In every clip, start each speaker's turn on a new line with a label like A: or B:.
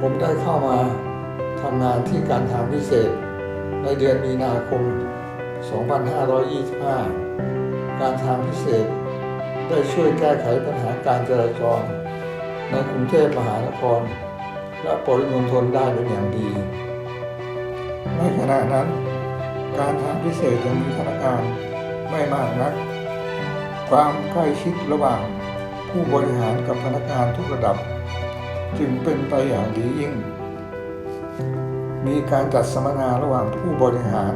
A: ผมได้เข้ามาทำงานที่การทางพิเศษ ในเดือนมีนาคม 2525 การทางพิเศษ ได้ช่วยแก้ไขปัญหาการจราจร ในกรุงเทพมหานคร และปริมณฑลได้เป็นอย่างดี ในขณะนั้นการทางพิเศษยังมีพนักงานไม่มากนัก ความใกล้ชิดระหว่างผู้บริหารกับพนักงานทุกระดับ จึงเป็นไปอย่างดียิ่ง มีการจัดสัมมนาระหว่างผู้บริหาร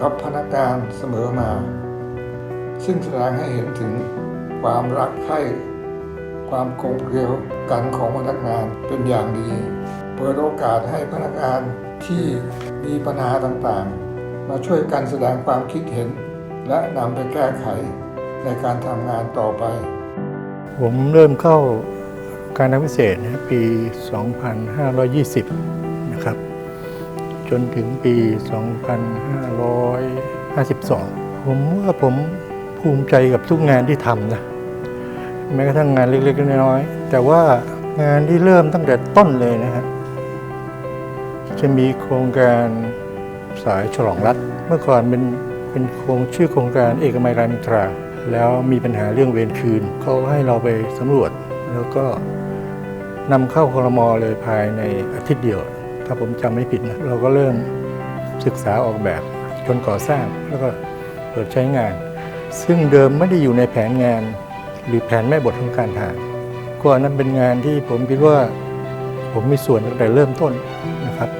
A: กับพนักงานเสมอมา ซึ่งแสดงให้เห็นถึงความรักใคร่ความกลมเกลียวกันของพนักงานเป็นอย่างดี เปิดโอกาสให้พนักงานที่มีปัญหาต่างๆ มาช่วยกันแสดงความคิดเห็น และนำไปแก้ไขในการทำงานต่อไป
B: ผมเริ่มเข้า การทางพิเศษปี 2520 นะครับ จนถึงปี 2552 ผมว่าผมภูมิใจกับทุกงานที่ทำนะ แม้กระทั่งงานเล็กๆ น้อยๆ แต่ว่างานที่เริ่มตั้งแต่ต้นเลยนะฮะจะมีโครงการสายฉลองรัฐ เมื่อก่อนเป็นเป็นโครงชื่อโครงการเอกมัยรามินทรา แล้วมีปัญหาเรื่องเวรคืนเขาให้เราไปสำรวจ แล้วก็นำเข้าครมอเลยภายในอาทิตย์เดียว ถ้าผมจำไม่ผิดนะเราก็เริ่มศึกษาออกแบบจนก่อสร้างแล้วก็เปิดใช้งาน ซึ่งเดิมไม่ได้อยู่ในแผนงาน หรือแผนแม่บทของการทางก็อันนั้นเป็นงานที่ผมคิดว่า ผมมีส่วนตั้งแต่เริ่มต้นนะครับ